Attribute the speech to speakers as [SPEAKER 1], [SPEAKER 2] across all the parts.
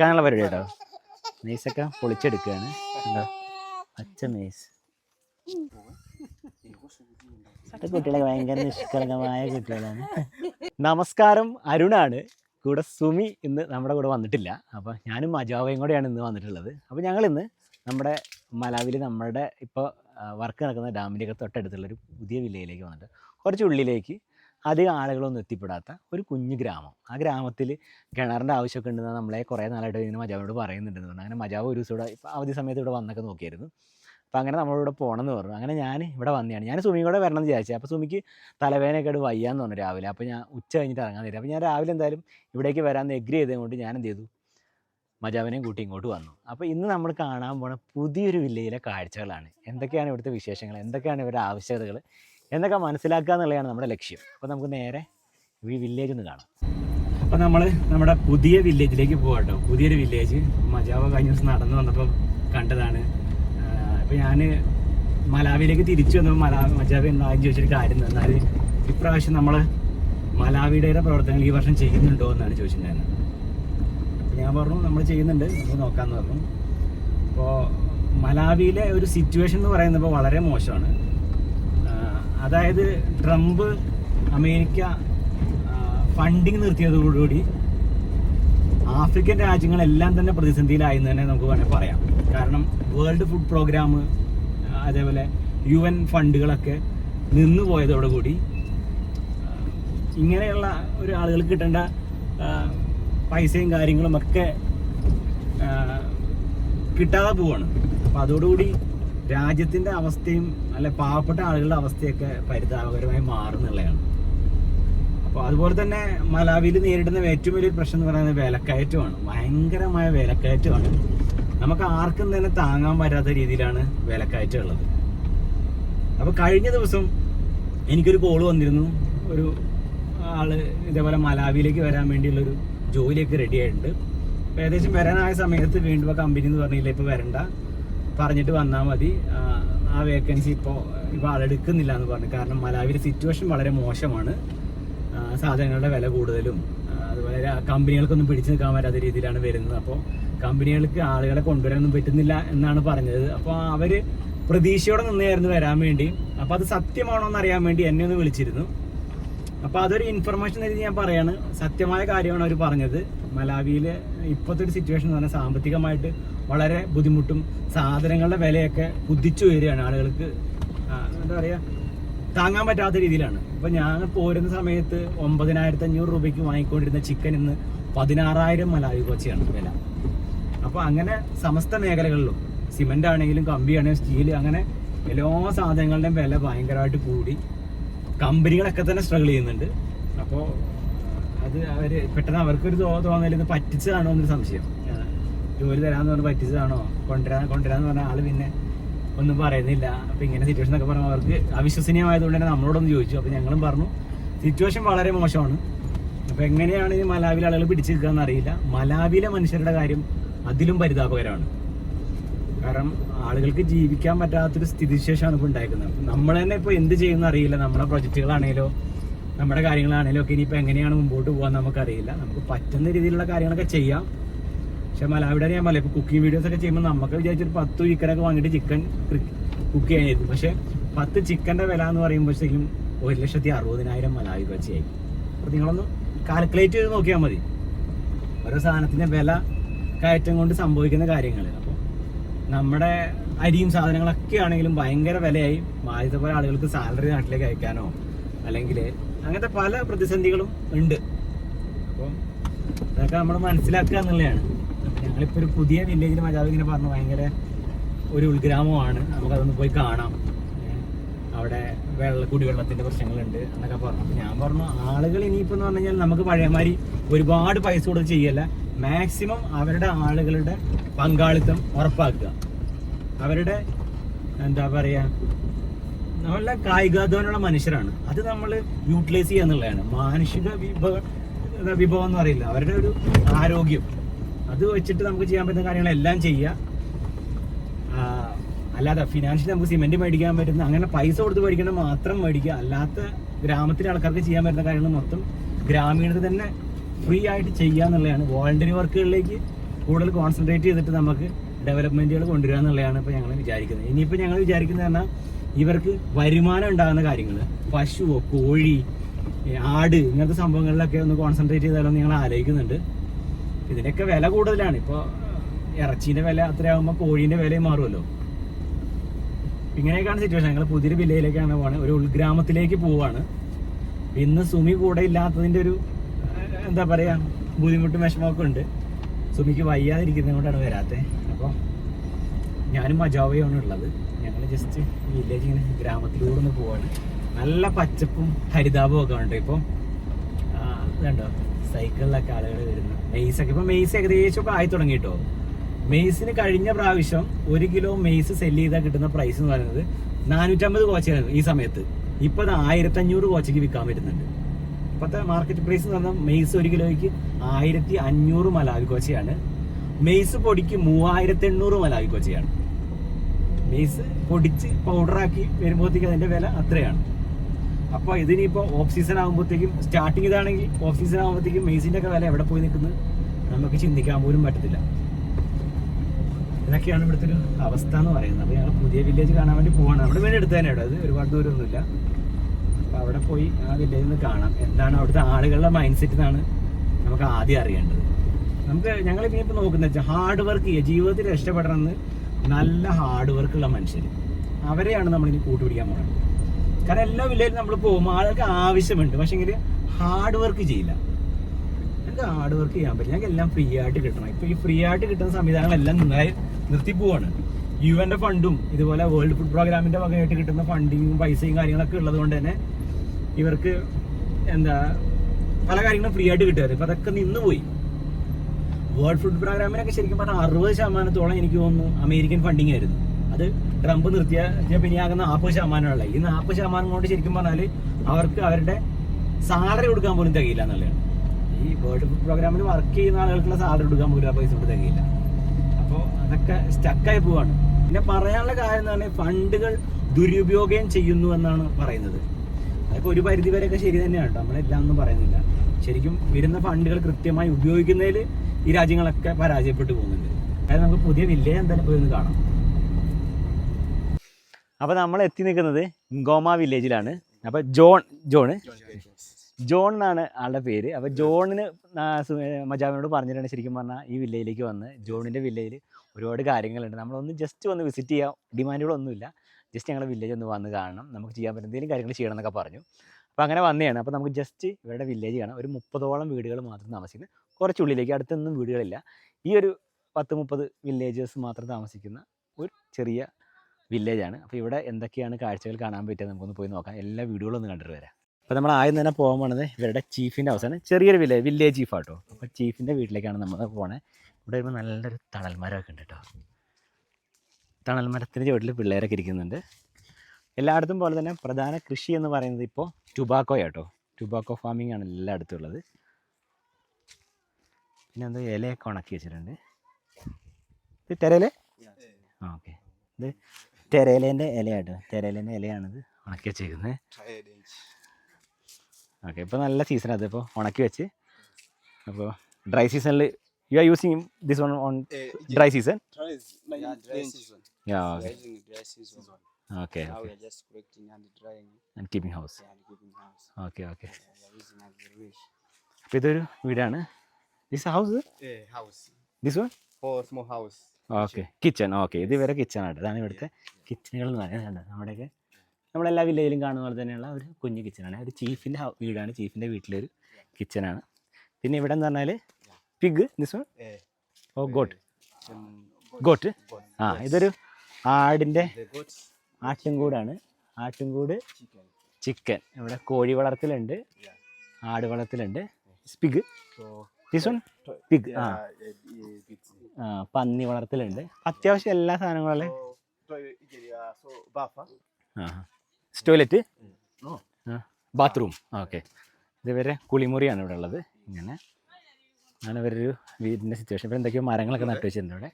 [SPEAKER 1] കാണാനുള്ള പരിപാടി കേട്ടോ മേസൊക്കെ പൊളിച്ചെടുക്കുകയാണ് അച്ഛ മേസ് കുട്ടികളൊക്കെ ഭയങ്കര നിഷ്കളങ്കമായ കുട്ടികളാണ്. നമസ്കാരം അരുണാണ്. കൂടെ സുമി ഇന്ന് നമ്മുടെ കൂടെ വന്നിട്ടില്ല. അപ്പോൾ ഞാനും അജാവയും കൂടെയാണ് ഇന്ന് വന്നിട്ടുള്ളത്. അപ്പോൾ ഞങ്ങൾ ഇന്ന് നമ്മുടെ മലാവിൽ നമ്മുടെ ഇപ്പോൾ വർക്ക് നടക്കുന്ന ഡാമിലേക്ക് തൊട്ടടുത്തുള്ള ഒരു പുതിയ വില്ലയിലേക്ക് വന്നിട്ട് കുറച്ച് ഉള്ളിലേക്ക് അധികം ആളുകളൊന്നും എത്തിപ്പെടാത്ത ഒരു കുഞ്ഞു ഗ്രാമം. ആ ഗ്രാമത്തിൽ കിണറിന്റെ ആവശ്യമൊക്കെ ഉണ്ടെന്ന് നമ്മളെ കുറേ നാളായിട്ട് ഇങ്ങനെ മജാവിനോട് പറയുന്നുണ്ടെന്ന് പറഞ്ഞു. അങ്ങനെ മജാവ് ഒരു ദിവസം ഇവിടെ അവധി സമയത്ത് ഇവിടെ വന്നൊക്കെ നോക്കിയായിരുന്നു. അപ്പോൾ അങ്ങനെ നമ്മളിവിടെ പോകണമെന്ന് പറഞ്ഞു. അങ്ങനെ ഞാൻ ഇവിടെ വന്നതാണ് ഞാൻ സുമി കൂടെ വരണം എന്ന് വിചാരിച്ചത് അപ്പോൾ സുമിക്ക് തലവേദനയൊക്കെ ആയിട്ട് വയ്യാന്ന് പറഞ്ഞു രാവിലെ. അപ്പോൾ ഞാൻ ഉച്ച കഴിഞ്ഞിട്ട് ഇറങ്ങാൻ തരും അപ്പോൾ ഞാൻ രാവിലെ എന്തായാലും ഇവിടേക്ക് വരാമെന്ന് എഗ്രി ചെയ്തുകൊണ്ട് ഞാൻ എന്ത് ചെയ്തു? മജാവിനെയും കൂട്ടി ഇങ്ങോട്ട് വന്നു. അപ്പോൾ ഇന്ന് നമ്മൾ കാണാൻ പോണ പുതിയൊരു വില്ലയിലെ കാഴ്ചകളാണ്. എന്തൊക്കെയാണ് ഇവിടുത്തെ വിശേഷങ്ങൾ? എന്തൊക്കെയാണ് ഇവരുടെ ആവശ്യകതകൾ എന്നൊക്കെ മനസ്സിലാക്കുക എന്നുള്ളതാണ് നമ്മുടെ ലക്ഷ്യം. അപ്പോൾ നമുക്ക് നേരെ ഈ വില്ലേജ് ഒന്ന് കാണാം. അപ്പോൾ നമ്മൾ നമ്മുടെ പുതിയ വില്ലേജിലേക്ക് പോകാം കേട്ടോ പുതിയൊരു വില്ലേജ് മജാവ കഴിഞ്ഞ ദിവസം നടന്നു വന്നപ്പോൾ കണ്ടതാണ്. അപ്പോൾ ഞാൻ മലാവിയിലേക്ക് തിരിച്ചു വന്നപ്പോൾ മലാ മജാവ എന്താണെന്ന് ചോദിച്ചൊരു കാര്യം എന്നാൽ ഇപ്രാവശ്യം നമ്മൾ മലാവിയുടെ പ്രവർത്തനങ്ങൾ ഈ വർഷം ചെയ്യുന്നുണ്ടോ എന്നാണ് ചോദിച്ചിട്ടുണ്ടായിരുന്നത് ഞാൻ പറഞ്ഞു നമ്മൾ ചെയ്യുന്നുണ്ട്. നമുക്ക് നോക്കാമെന്ന് പറഞ്ഞു. അപ്പോൾ മലാവിയിലെ ഒരു സിറ്റുവേഷൻ എന്ന് പറയുന്നത് വളരെ മോശമാണ്. അതായത് ട്രംപ് അമേരിക്ക ഫണ്ടിങ് നിർത്തിയതോടുകൂടി ആഫ്രിക്കൻ രാജ്യങ്ങളെല്ലാം തന്നെ പ്രതിസന്ധിയിലായി എന്ന് തന്നെ നമുക്ക് വേണമെങ്കിൽ പറയാം. കാരണം വേൾഡ് ഫുഡ് പ്രോഗ്രാം അതേപോലെ യു എൻ ഫണ്ടുകളൊക്കെ നിന്നു പോയതോടുകൂടി ഇങ്ങനെയുള്ള ഒരു ആളുകൾക്ക് കിട്ടേണ്ട പൈസയും കാര്യങ്ങളും ഒക്കെ കിട്ടാതെ പോവാണ്. അപ്പോൾ അതോടുകൂടി രാജ്യത്തിന്റെ അവസ്ഥയും അല്ലെ പാവപ്പെട്ട ആളുകളുടെ അവസ്ഥയൊക്കെ പരിതാപകരമായി മാറുന്നുള്ളതാണ്. അപ്പോൾ അതുപോലെ തന്നെ മലാവിയിൽ നേരിടുന്ന ഏറ്റവും വലിയൊരു പ്രശ്നം എന്ന് പറയുന്നത് വിലക്കയറ്റമാണ്. ഭയങ്കരമായ വിലക്കയറ്റമാണ്. നമുക്ക് ആർക്കും തന്നെ താങ്ങാൻ പറ്റാത്ത രീതിയിലാണ് വിലക്കയറ്റം ഉള്ളത്. അപ്പോൾ കഴിഞ്ഞ ദിവസം എനിക്കൊരു കോൾ വന്നിരുന്നു. ഒരു ആൾ ഇതേപോലെ മലാവിയിലേക്ക് വരാൻ വേണ്ടിയുള്ളൊരു ജോലിയൊക്കെ റെഡി ആയിട്ടുണ്ട്. ഏകദേശം വരാനായ സമയത്ത് വീണ്ടും ആ കമ്പനി എന്ന് പറഞ്ഞില്ല ഇപ്പൊ വരണ്ട. പറഞ്ഞിട്ട് വന്നാൽ മതി. ആ, വേക്കൻസി ഇപ്പോൾ ഇപ്പോൾ ആളെടുക്കുന്നില്ല എന്ന് പറഞ്ഞു. കാരണം മലാവിയിലെ സിറ്റുവേഷൻ വളരെ മോശമാണ്. സാധനങ്ങളുടെ വില കൂടുതലും. അതുപോലെ കമ്പനികൾക്കൊന്നും പിടിച്ചു നിൽക്കാൻ പറ്റാത്ത രീതിയിലാണ് വരുന്നത്. അപ്പോൾ കമ്പനികൾക്ക് ആളുകളെ കൊണ്ടുവരാനൊന്നും പറ്റുന്നില്ല എന്നാണ് പറഞ്ഞത്. അപ്പോൾ അവർ പ്രതീക്ഷയോടെ നിന്നായിരുന്നു വരാൻ വേണ്ടി. അപ്പോൾ അത് സത്യമാണോ എന്ന് അറിയാൻ വേണ്ടി എന്നെ ഒന്ന് വിളിച്ചിരുന്നു. അപ്പോൾ അതൊരു ഇൻഫർമേഷൻ എഴുതി ഞാൻ പറയാണ്. സത്യമായ കാര്യമാണ് അവർ പറഞ്ഞത്. മലാവിയിലെ ഇപ്പോഴത്തെ ഒരു സിറ്റുവേഷൻ എന്ന് പറഞ്ഞാൽ സാമ്പത്തികമായിട്ട് വളരെ ബുദ്ധിമുട്ടും സാധനങ്ങളുടെ വിലയൊക്കെ കുതിച്ചു വരികയാണ് ആളുകൾക്ക്. എന്താ പറയുക താങ്ങാൻ പറ്റാത്ത രീതിയിലാണ്. ഇപ്പൊ ഞാൻ പോരുന്ന സമയത്ത് ഒമ്പതിനായിരത്തി അഞ്ഞൂറ് രൂപയ്ക്ക് വാങ്ങിക്കൊണ്ടിരുന്ന ചിക്കൻ ഇന്ന് പതിനാറായിരം മലാവി കൊച്ചയാണ് വില. അപ്പൊ അങ്ങനെ സമസ്ത മേഖലകളിലും സിമെന്റ് ആണെങ്കിലും കമ്പി ആണെങ്കിലും സ്റ്റീൽ അങ്ങനെ എല്ലാ സാധനങ്ങളുടെയും വില ഭയങ്കരമായിട്ട് കൂടി. കമ്പനികളൊക്കെ തന്നെ സ്ട്രഗിൾ ചെയ്യുന്നുണ്ട്. അപ്പോൾ അത് അവർ പെട്ടെന്ന് അവർക്കൊരു തോന്നൽ ഇത് പറ്റിച്ചതാണോ എന്നൊരു സംശയം. ജോലി തരാമെന്ന് പറഞ്ഞ് പറ്റിച്ചതാണോ? കൊണ്ടുവരാൻ കൊണ്ടുവരാന്ന് പറഞ്ഞ ആൾ പിന്നെ ഒന്നും പറയുന്നില്ല. അപ്പം ഇങ്ങനെ സിറ്റുവേഷൻ എന്നൊക്കെ പറഞ്ഞാൽ അവർക്ക് അവിശ്വസനീയമായതുകൊണ്ട് തന്നെ നമ്മളോടൊന്ന് ചോദിച്ചു. അപ്പോൾ ഞങ്ങളും പറഞ്ഞു സിറ്റുവേഷൻ വളരെ മോശമാണ്. അപ്പോൾ എങ്ങനെയാണ് ഈ മലാവിലെ ആളുകൾ പിടിച്ചു നിൽക്കുക എന്നറിയില്ല മലാവിലെ മനുഷ്യരുടെ കാര്യം അതിലും പരിതാപകരമാണ്. കാരണം ആളുകൾക്ക് ജീവിക്കാൻ പറ്റാത്തൊരു സ്ഥിതിവിശേഷമാണ് ഇപ്പോൾ ഉണ്ടായിരിക്കുന്നത് നമ്മൾ തന്നെ ഇപ്പോൾ എന്ത് ചെയ്യുന്ന അറിയില്ല. നമ്മുടെ പ്രൊജക്റ്റുകളാണേലോ നമ്മുടെ കാര്യങ്ങളാണേലോ ഒക്കെ ഇനിയിപ്പോൾ എങ്ങനെയാണ് മുമ്പോട്ട് പോകാൻ നമുക്കറിയില്ല. നമുക്ക് പറ്റുന്ന രീതിയിലുള്ള കാര്യങ്ങളൊക്കെ ചെയ്യാം. പക്ഷെ മലാവിടെ ഞാൻ പറയാം ഇപ്പോൾ കുക്കിംഗ് വീഡിയോസ് ഒക്കെ ചെയ്യുമ്പോൾ നമുക്ക് വിചാരിച്ചൊരു പത്ത് ചിക്കനൊക്കെ വാങ്ങിയിട്ട് ചിക്കൻ കുക്ക് ചെയ്യാനായിരുന്നു. പക്ഷേ പത്ത് ചിക്കന്റെ വില എന്ന് പറയുമ്പോഴത്തേക്കും ഒരു ലക്ഷത്തി അറുപതിനായിരം മലാവി വെച്ചായി അപ്പോൾ നിങ്ങളൊന്ന് കാൽക്കുലേറ്റ് ചെയ്ത് നോക്കിയാൽ മതി. ഓരോ സാധനത്തിന്റെ വില കയറ്റം കൊണ്ട് സംഭവിക്കുന്ന കാര്യങ്ങൾ നമ്മുടെ അരിയും സാധനങ്ങളൊക്കെ ആണെങ്കിലും ഭയങ്കര വിലയായി. ആദ്യത്തെ പോലെ ആളുകൾക്ക് സാലറി നാട്ടിലേക്ക് അയക്കാനോ അല്ലെങ്കിൽ അങ്ങനത്തെ പല പ്രതിസന്ധികളും ഉണ്ട്. അപ്പം അതൊക്കെ നമ്മൾ മനസ്സിലാക്കുക എന്നുള്ളതാണ്. ഞങ്ങളിപ്പോൾ ഒരു പുതിയ വില്ലേജിൽ മജാവ് ഇങ്ങനെ പറഞ്ഞു ഭയങ്കര ഒരു ഉൾഗ്രാമമാണ്. നമുക്കതൊന്ന് പോയി കാണാം. അവിടെ വെള്ള കുടിവെള്ളത്തിന്റെ പ്രശ്നങ്ങളുണ്ട് എന്നൊക്കെ പറഞ്ഞു. അപ്പം ഞാൻ പറഞ്ഞു ആളുകൾ ഇനിയിപ്പോൾ എന്ന് പറഞ്ഞു കഴിഞ്ഞാൽ നമുക്ക് പഴയമാതിരി ഒരുപാട് പൈസ കൊടുത്ത് ചെയ്യല്ല. മാക്സിമം അവരുടെ ആളുകളുടെ പങ്കാളിത്തം ഉറപ്പാക്കുക. അവരുടെ എന്താ പറയുക നമ്മളെ കായികാധ്വാനമുള്ള മനുഷ്യരാണ്. അത് നമ്മൾ യൂട്ടിലൈസ് ചെയ്യുക എന്നുള്ളതാണ്. മാനുഷിക വിഭവ വിഭവം എന്ന് പറയില്ല. അവരുടെ ഒരു ആരോഗ്യം. അത് വെച്ചിട്ട് നമുക്ക് ചെയ്യാൻ പറ്റുന്ന കാര്യങ്ങളെല്ലാം ചെയ്യുക. അല്ലാതെ ഫിനാൻഷ്യലി നമുക്ക് സിമെന്റ് മേടിക്കാൻ പറ്റുന്ന അങ്ങനെ പൈസ കൊടുത്ത് മേടിക്കേണ്ട മാത്രം മേടിക്കുക. അല്ലാത്ത ഗ്രാമത്തിലെ ആൾക്കാർക്ക് ചെയ്യാൻ പറ്റുന്ന കാര്യങ്ങൾ മൊത്തം ഗ്രാമീണത തന്നെ ഫ്രീ ആയിട്ട് ചെയ്യുക എന്നുള്ളതാണ്. വോളണ്ടറി വർക്കുകളിലേക്ക് കൂടുതൽ കോൺസെൻട്രേറ്റ് ചെയ്തിട്ട് നമുക്ക് ഡെവലപ്മെന്റുകൾ കൊണ്ടുവരിക എന്നുള്ളതാണ് ഇപ്പോൾ ഞങ്ങൾ വിചാരിക്കുന്നത്. ഇനിയിപ്പോൾ ഞങ്ങൾ വിചാരിക്കുന്നത് പറഞ്ഞാൽ ഇവർക്ക് വരുമാനം ഉണ്ടാകുന്ന കാര്യങ്ങൾ പശുവോ കോഴി ആട് ഇങ്ങനത്തെ സംഭവങ്ങളിലൊക്കെ ഒന്ന് കോൺസെൻട്രേറ്റ് ചെയ്താലോ ഞങ്ങൾ ആലോചിക്കുന്നുണ്ട്. ഇതിനൊക്കെ വില കൂടുതലാണ്. ഇപ്പോൾ ഇറച്ചീന്റെ വില അത്രയാകുമ്പോൾ കോഴീന്റെ വിലയും മാറുമല്ലോ. ഇങ്ങനെയൊക്കെയാണ് സിറ്റുവേഷൻ ഞങ്ങൾ പുതിയൊരു വില്ലയിലേക്കാണ് പോകുന്നത് ഒരു ഉൾഗ്രാമത്തിലേക്ക് പോവാണ്. ഇന്ന് സുമി കൂടെ ഇല്ലാത്തതിന്റെ ഒരു എന്താ പറയുക ബുദ്ധിമുട്ടും വിഷമമൊക്കെ ഉണ്ട്. സുമിക്ക് വയ്യാതിരിക്കുന്നത് കൊണ്ടാണ് വരാത്തത് അപ്പോൾ ഞാനും മജാവയാണ് ഉള്ളത്. ഞങ്ങൾ ജസ്റ്റ് വില്ലേജ് ഇങ്ങനെ ഗ്രാമത്തിലൂടെ ഒന്ന് പോവാണ്. നല്ല പച്ചപ്പും ഹരിതാപവും ഒക്കെ ഉണ്ട്. ഇപ്പോൾ ഇതുണ്ടോ? സൈക്കിളിലൊക്കെ ആളുകൾ വരുന്നു മെയ്സൊക്കെ ഇപ്പോൾ മെയ്സ് ഏകദേശം ഒക്കെ ആയി തുടങ്ങി കേട്ടോ മെയ്സിന് കഴിഞ്ഞ പ്രാവശ്യം ഒരു കിലോ മെയ്സ് സെൽ ചെയ്താൽ കിട്ടുന്ന പ്രൈസ് എന്ന് പറയുന്നത് നാനൂറ്റമ്പത് കോച്ചായിരുന്നു ഈ സമയത്ത്. ഇപ്പോൾ അത് ആയിരത്തി അഞ്ഞൂറ് കോച്ചയ്ക്ക് വിൽക്കാൻ പറ്റുന്നുണ്ട്. ഇപ്പോഴത്തെ മാർക്കറ്റ് പ്രൈസ് എന്ന് പറഞ്ഞാൽ മെയ്സ് ഒരു കിലോയ്ക്ക് ആയിരത്തി അഞ്ഞൂറ് മലാവി കോച്ചയാണ് മെയ്സ് പൊടിക്ക് മൂവായിരത്തി എണ്ണൂറ് മലാവി കോച്ചയാണ് മെയ്സ് പൊടിച്ച് പൗഡറാക്കി വരുമ്പോഴത്തേക്ക് അതിന്റെ വില അത്രയാണ്. അപ്പോൾ ഇതിനിപ്പോൾ ഓഫ് സീസൺ ആകുമ്പോഴത്തേക്കും സ്റ്റാർട്ടിങ് ഇതാണെങ്കിൽ ഓഫ് സീസൺ ആകുമ്പോഴത്തേക്കും മെയ്സിന്റെ ഒക്കെ വില എവിടെ പോയി നിൽക്കുന്നത് നമുക്ക് ചിന്തിക്കാൻ പോലും പറ്റത്തില്ല. ഇതൊക്കെയാണ് ഇവിടുത്തെ ഒരു അവസ്ഥ എന്ന് പറയുന്നത്. അപ്പോൾ ഞങ്ങൾ പുതിയ വില്ലേജ് കാണാൻ വേണ്ടി പോവാണ്. നമ്മുടെ വേണ്ടി അടുത്ത് തന്നെ അത് ഒരുപാട് ദൂരമൊന്നുമില്ല. അപ്പോൾ അവിടെ പോയി ആ വില്ലേജിൽ നിന്ന് കാണാം. എന്താണ് അവിടുത്തെ ആളുകളുടെ മൈൻഡ് സെറ്റ് എന്നാണ് നമുക്ക് ആദ്യം അറിയേണ്ടത്. നമുക്ക് ഞങ്ങൾ ഇനിയിപ്പോൾ നോക്കുന്നത് വെച്ചാൽ ഹാർഡ് വർക്ക് ചെയ്യുക. ജീവിതത്തിൽ രക്ഷപ്പെടണമെന്ന് നല്ല ഹാർഡ് വർക്കുള്ള മനുഷ്യർ. അവരെയാണ് നമ്മൾ നമ്മളിനി കൂട്ടുപിടിക്കാൻ പോകുന്നത് കാരണം എല്ലാ വില്ലേജിലും നമ്മൾ പോകുമ്പോൾ ആളുകൾക്ക് ആവശ്യമുണ്ട്. പക്ഷേങ്കിൽ ഹാർഡ് വർക്ക് ചെയ്യില്ല. ഞങ്ങൾക്ക് ഹാർഡ് വർക്ക് ചെയ്യാൻ പറ്റില്ല. ഞങ്ങൾക്ക് എല്ലാം ഫ്രീ ആയിട്ട് കിട്ടണം. ഇപ്പൊ ഈ ഫ്രീ ആയിട്ട് കിട്ടുന്ന സംവിധാനങ്ങളെല്ലാം നന്നായി നിർത്തി പോവാണ്. യു എന്റെ ഫണ്ടും ഇതുപോലെ വേൾഡ് ഫുഡ് പ്രോഗ്രാമിന്റെ വകയായിട്ട് കിട്ടുന്ന ഫണ്ടിങ്ങും പൈസയും കാര്യങ്ങളൊക്കെ ഉള്ളത് കൊണ്ട് തന്നെ ഇവർക്ക് എന്താ പല കാര്യങ്ങളും ഫ്രീ ആയിട്ട് കിട്ടുമായിരുന്നു. ഇപ്പം അതൊക്കെ നിന്ന് പോയി. വേൾഡ് ഫുഡ് പ്രോഗ്രാമിനൊക്കെ ശരിക്കും പറഞ്ഞാൽ അറുപത് ശതമാനത്തോളം എനിക്ക് തോന്നുന്നു അമേരിക്കൻ ഫണ്ടിങ് ആയിരുന്നു. അത് ട്രംപ് നിർത്തിയ പിന്നെയാകുന്ന നാൽപ്പത് ശതമാനമുള്ള ഈ നാൽപ്പത് ശതമാനം കൊണ്ട് ശരിക്കും പറഞ്ഞാൽ അവർക്ക് അവരുടെ സാലറി കൊടുക്കാൻ പോലും തികയില്ല എന്നുള്ളതാണ്. ഈ വേൾഡ് ഫുഡ് പ്രോഗ്രാമിൽ വർക്ക് ചെയ്യുന്ന ആളുകൾക്കുള്ള സാലറി കൊടുക്കാൻ പോലും ആ പൈസ കൊണ്ട് തികയില്ല. അപ്പോൾ അതൊക്കെ സ്റ്റക്കായി പോവാണ്. പിന്നെ പറയാനുള്ള കാര്യം എന്ന് പറഞ്ഞാൽ ഫണ്ടുകൾ ദുരുപയോഗം ചെയ്യുന്നു എന്നാണ് പറയുന്നത്. അതൊക്കെ ഒരു പരിധി വരെയൊക്കെ ശരി തന്നെയാണ് കേട്ടോ. നമ്മളെല്ലാം ഒന്നും പറയുന്നില്ല. ശരിക്കും വരുന്ന ഫണ്ടുകൾ കൃത്യമായി ഉപയോഗിക്കുന്നതിൽ ഈ രാജ്യങ്ങളൊക്കെ പരാജയപ്പെട്ടു പോകുന്നുണ്ട്. അതായത് നമുക്ക് പുതിയ വില്ലേജ് എന്തായാലും പോയി ഒന്ന് കാണാം. അപ്പോൾ നമ്മൾ എത്തി നിൽക്കുന്നത് ഗോമ വില്ലേജിലാണ്. അപ്പോൾ ജോൺ ജോണ്? ജോൺ എന്നാണ് ആളുടെ പേര്. അപ്പോൾ ജോണിന് മജാവിനോട് പറഞ്ഞിട്ടാണ് ശരിക്കും പറഞ്ഞാൽ ഈ വില്ലേജിലേക്ക് വന്ന്. ജോണിന്റെ വില്ലേജിൽ ഒരുപാട് കാര്യങ്ങളുണ്ട്. നമ്മളൊന്ന് ജസ്റ്റ് വന്ന് വിസിറ്റ് ചെയ്യാം. ഡിമാൻഡുകളൊന്നുമില്ല ജസ്റ്റ് ഞങ്ങളുടെ വില്ലേജ് ഒന്ന് വന്ന് കാണണം. നമുക്ക് ചെയ്യാൻ പറ്റുന്ന എന്തെങ്കിലും കാര്യങ്ങൾ ചെയ്യണം എന്നൊക്കെ പറഞ്ഞു. അപ്പോൾ അങ്ങനെ വന്നതാണ്. അപ്പോൾ നമുക്ക് ജസ്റ്റ് ഇവരുടെ വില്ലേജ് കാണാം. ഒരു മുപ്പതോളം വീടുകൾ മാത്രം താമസിക്കുന്നത് കുറച്ചുള്ളിലേക്ക് അടുത്തൊന്നും വീടുകളില്ല. ഈ ഒരു പത്ത് മുപ്പത് വില്ലേജസ് മാത്രം താമസിക്കുന്ന ഒരു ചെറിയ വില്ലേജാണ് അപ്പോൾ ഇവിടെ എന്തൊക്കെയാണ് കാഴ്ചകൾ കാണാൻ പറ്റുക നമുക്കൊന്ന് പോയി നോക്കാം. എല്ലാ വീടുകളും ഒന്ന് കണ്ടിട്ട് വരാം. അപ്പോൾ നമ്മൾ ആദ്യം തന്നെ പോകാൻ പോണത് ഇവരുടെ ചീഫിന്റെ അവസാനം ചെറിയൊരു വില്ലേജ് വില്ലേജ് ചീഫ് ആട്ടോ. അപ്പോൾ ചീഫിന്റെ വീട്ടിലേക്കാണ് നമ്മൾ പോണേ. ഇവിടെ വരുമ്പോൾ നല്ലൊരു തണൽമരമൊക്കെ ഉണ്ട് കേട്ടോ തണൽ മരത്തിന്റെ ചുവട്ടിൽ പിള്ളേരൊക്കെ ഇരിക്കുന്നുണ്ട്. എല്ലായിടത്തും പോലെ തന്നെ പ്രധാന കൃഷി എന്ന് പറയുന്നത് ഇപ്പോൾ ടുബാക്കോ ആട്ടോ. ടുബാക്കോ ഫാമിംഗ് ആണ് എല്ലായിടത്തും ഉള്ളത്. പിന്നെ എന്തോ ഇലയൊക്കെ ഉണക്കി വെച്ചിട്ടുണ്ട്. ഇത് തെരയിലെ? ആ ഓക്കെ. ഇത് തെരയിലേന്റെ ഇലയാട്ടോ. തെരയിലേന്റെ ഇലയാണിത് ഉണക്കി വെച്ചേക്കുന്നത് ഓക്കെ ഇപ്പോൾ നല്ല സീസൺ അത് ഇപ്പോൾ ഉണക്കി വെച്ച്. അപ്പോൾ ഡ്രൈ സീസണിൽ you are using this one on dry season
[SPEAKER 2] Yeah, are using dry season.
[SPEAKER 1] Okay.
[SPEAKER 2] Now
[SPEAKER 1] okay
[SPEAKER 2] we are just collecting and drying.
[SPEAKER 1] And keeping house.
[SPEAKER 2] yeah, and keeping house.
[SPEAKER 1] Okay, okay.
[SPEAKER 2] Yeah, we are using as we wish.
[SPEAKER 1] അപ്പോൾ ഇതൊരു വീടാണ് this house
[SPEAKER 2] house
[SPEAKER 1] this one
[SPEAKER 2] For small house.
[SPEAKER 1] Okay kitchen okay ഇത് ഇവരെ ആണ് ഇതാണ് ഇവിടുത്തെ കിച്ചണുകൾ എന്ന് പറയുന്നത് നമ്മുടെയൊക്കെ നമ്മളെല്ലാ വില്ലേജിലും കാണുന്ന പോലെ തന്നെയുള്ള ഒരു കുഞ്ഞു കിച്ചണാണ് ഒരു ചീഫിന്റെ വീടാണ്. ചീഫിന്റെ വീട്ടിലൊരു കിച്ചണാണ് പിന്നെ ഇവിടെ എന്ന് പറഞ്ഞാൽ pig this one oh goat goat ആ ഇതൊരു ആടിന്റെ
[SPEAKER 2] ആറ്റുംകൂടാണ് ആറ്റുംകൂട്
[SPEAKER 1] ആട്ടിൻകൂടാണ് ആട്ടിൻകൂട് ചിക്കൻ. ഇവിടെ കോഴി വളർത്തലുണ്ട്. ആട് വളർത്തലുണ്ട്. പിഗ്. ദിസ് പിഗ് ആ. പന്നി വളർത്തലുണ്ട്. അത്യാവശ്യം എല്ലാ സാധനങ്ങളും
[SPEAKER 2] So, so, yeah, so buffer.
[SPEAKER 1] ആ? ടോയ്ലറ്റ്. ബാത്റൂം ഓക്കെ ഇതുവരെ കുളിമുറിയാണ് ഇവിടെ ഉള്ളത്. ഇങ്ങനെ. ആണ് ഇവരൊരു വീടിന്റെ സിറ്റുവേഷൻ ഇപ്പോൾ എന്തൊക്കെയോ മരങ്ങളൊക്കെ നട്ടു വെച്ചിട്ടുണ്ട് ഇവിടെ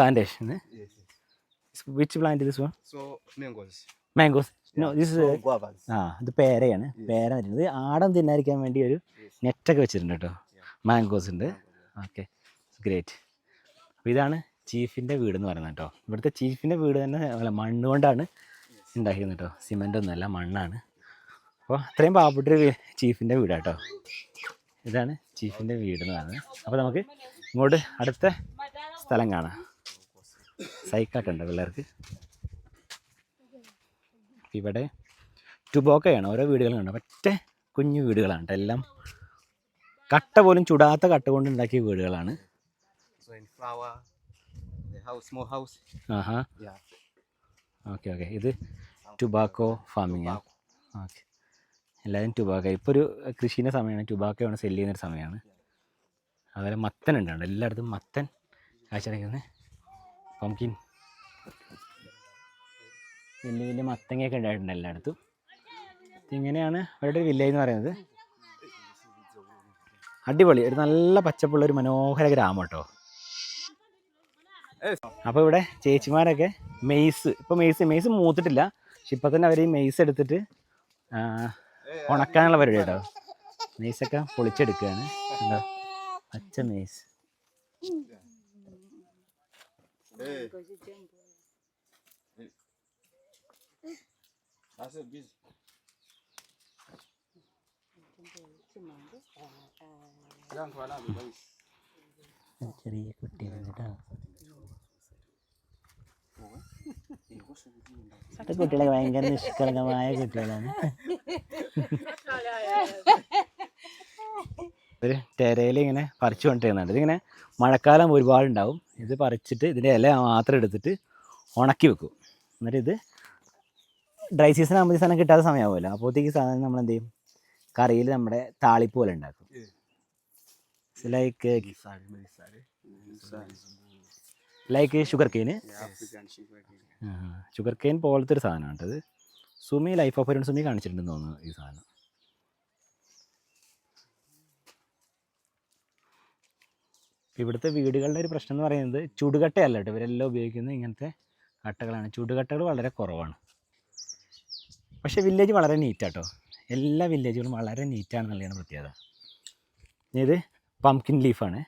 [SPEAKER 2] So.
[SPEAKER 1] Plantation
[SPEAKER 2] Yes. Which
[SPEAKER 1] which plant this one?
[SPEAKER 2] So mangoes.
[SPEAKER 1] Mangoes no this
[SPEAKER 2] So guavas.
[SPEAKER 1] ആ ഇത് പേരയാണ്. പേര വരുന്നത്. ആടം തിന്നാതിരിക്കാൻ വേണ്ടി ഒരു. നെറ്റൊക്കെ വെച്ചിട്ടുണ്ട് കേട്ടോ. മാംഗോസ് ഉണ്ട്. ഓക്കെ ഗ്രേറ്റ് അപ്പോൾ ഇതാണ് ചീഫിന്റെ വീട് എന്ന് പറയുന്നത് കേട്ടോ ഇവിടുത്തെ ചീഫിന്റെ വീട് തന്നെ അല്ല മണ്ണ് കൊണ്ടാണ് ഉണ്ടാക്കിയത് കേട്ടോ സിമെന്റ് ഒന്നുമല്ല മണ്ണാണ്. അപ്പോൾ അത്രയും പാവപ്പെട്ടൊരു ചീഫിന്റെ വീടാട്ടോ ഇതാണ് ചീഫിന്റെ വീട് എന്ന് പറയുന്നത്. അപ്പോൾ നമുക്ക് ഇങ്ങോട്ട് അടുത്ത സ്ഥലം കാണാം. സൈക്കിളൊക്കെ ഉണ്ട് പിള്ളേർക്ക്. ഇവിടെ ടുബോക്കയാണ് ഓരോ വീടുകളുണ്ട് ഒറ്റ കുഞ്ഞു വീടുകളാണ്. എല്ലാം. കട്ട പോലും ചുടാത്ത കട്ട കൊണ്ട് ഉണ്ടാക്കിയ വീടുകളാണ്. ആഹാ. ഓക്കെ ഓക്കെ ഇത് ടുബാക്കോ ഫാമിംഗ് ഓക്കെ എല്ലാവരും ടുബാക്ക. ഇപ്പോൾ ഒരു കൃഷീന്റെ സമയമാണ്. ടുബാക്കോ ആണ് സെല്ല് ചെയ്യുന്നൊരു സമയമാണ്. അതുപോലെ മത്തൻ ഉണ്ടാവും എല്ലായിടത്തും മത്തൻ കാഴ്ചടക്കുന്നത് പംകിൻ വലിയ വലിയ മത്തങ്ങയൊക്കെ ഉണ്ടായിട്ടുണ്ട് എല്ലായിടത്തും. ഇങ്ങനെയാണ് അവരുടെ വില്ലേജ് എന്ന് പറയുന്നത്. അടിപൊളി. ഒരു നല്ല പച്ചപ്പുള്ള ഒരു മനോഹര ഗ്രാമം കേട്ടോ. അപ്പോൾ ഇവിടെ ചേച്ചിമാരൊക്കെ മെയ്സ്. ഇപ്പോൾ മെയ്സ് മെയ്സ് മൂത്തിട്ടില്ല. പക്ഷെ ഇപ്പം തന്നെ അവർ ഈ മെയ്സ് എടുത്തിട്ട് ഉണക്കാനുള്ള പരിപാടി കേട്ടോ. മെയ്സൊക്കെ പൊളിച്ചെടുക്കുകയാണ്. കണ്ടോ? പച്ച maize.
[SPEAKER 2] Hey. Hey. wala, guys.
[SPEAKER 1] ചെറിയ കേട്ടോ കുട്ടികളൊക്കെ ഭയങ്കര നിഷ്കളങ്കമായ കുട്ടികളാണ് ഒരു തെരയിൽ ഇങ്ങനെ പറിച്ചു കൊണ്ടിരുന്നുണ്ട് ഇതിങ്ങനെ മഴക്കാലം ഒരുപാടുണ്ടാവും. ഇത് പറിച്ചിട്ട് ഇതിന്റെ ഇല മാത്രം എടുത്തിട്ട് ഉണക്കി വെക്കും. എന്നിട്ട് ഇത് ഡ്രൈ സീസൺ ആകുമ്പോൾ സാധനം കിട്ടാത്ത സമയമാവുമല്ലോ അപ്പോഴത്തേക്ക് സാധനം നമ്മൾ എന്ത് ചെയ്യും? കറിയിൽ നമ്മുടെ താളിപ്പ് പോലെ ഉണ്ടാക്കും. Like. Like sugar cane
[SPEAKER 2] African
[SPEAKER 1] sugar cane പോലത്തെ ഒരു സാധനമാണ് കേട്ടത് സുമി ലൈഫ് ഓഫ് സുമി കാണിച്ചിട്ടുണ്ടെന്ന് തോന്നുന്നു ഈ സാധനം. ഇവിടുത്തെ വീടുകളുടെ ഒരു പ്രശ്നം എന്ന് പറയുന്നത് ചുടുകട്ടയല്ല കേട്ടോ. ഇവരെല്ലാം ഉപയോഗിക്കുന്നത് ഇങ്ങനത്തെ കട്ടകളാണ്. ചുടുകട്ടകൾ വളരെ കുറവാണ്. പക്ഷേ വില്ലേജ് വളരെ നീറ്റാട്ടോ എല്ലാ വില്ലേജുകളും വളരെ നീറ്റാണെന്നുള്ളതാണ് പ്രത്യേകത. ഇത് പംകിൻ ലീഫാണ്